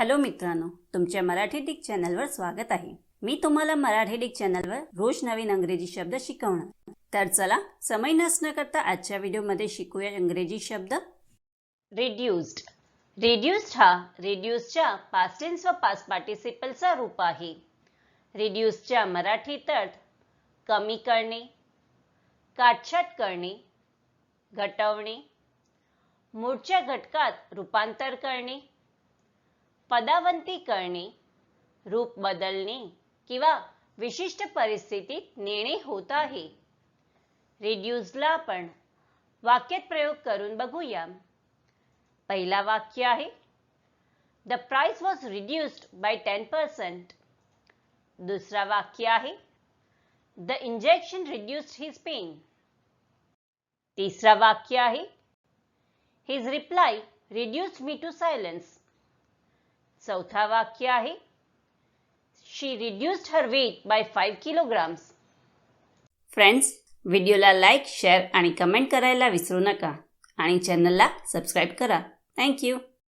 Hello मित्रांनो तुमच्या Marathi Dick चॅनलवर स्वागत आहे. मी तुम्हाला मराठी डिक चॅनलवर रोज नवीन अंग्रेजी शब्द शिकवणार. तर चला समय नसणं करता आजच्या व्हिडिओमध्ये शिकूया इंग्रजी शब्द. रिड्युस्ड रिड्युस्ड हा रिड्युसच्या पास्टेन्स व पास्ट पार्टिसिपलचा रूप आहे. रिड्युसच्या मराठीत अर्थ कमी करणे काटछाट करणे घटवणे मूळच्या घटकात रूपांतर करणे पदावंती करणे रूप बदलणे किंवा विशिष्ट परिस्थितीत नेणे होत आहे. रिड्यूजला आपण वाक्यात प्रयोग करून बघूया. पहिला वाक्य आहे the price was reduced by ten percent दुसरा वाक्य आहे the injection reduced his pain तिसरा वाक्य आहे his reply reduced me to silence चौथा वाक्य आहे. She reduced her weight by five kilograms friends व्हिडिओला लाईक शेअर आणि कमेंट करायला विसरू नका. आणि चॅनलला सबस्क्राईब करा. थँक्यू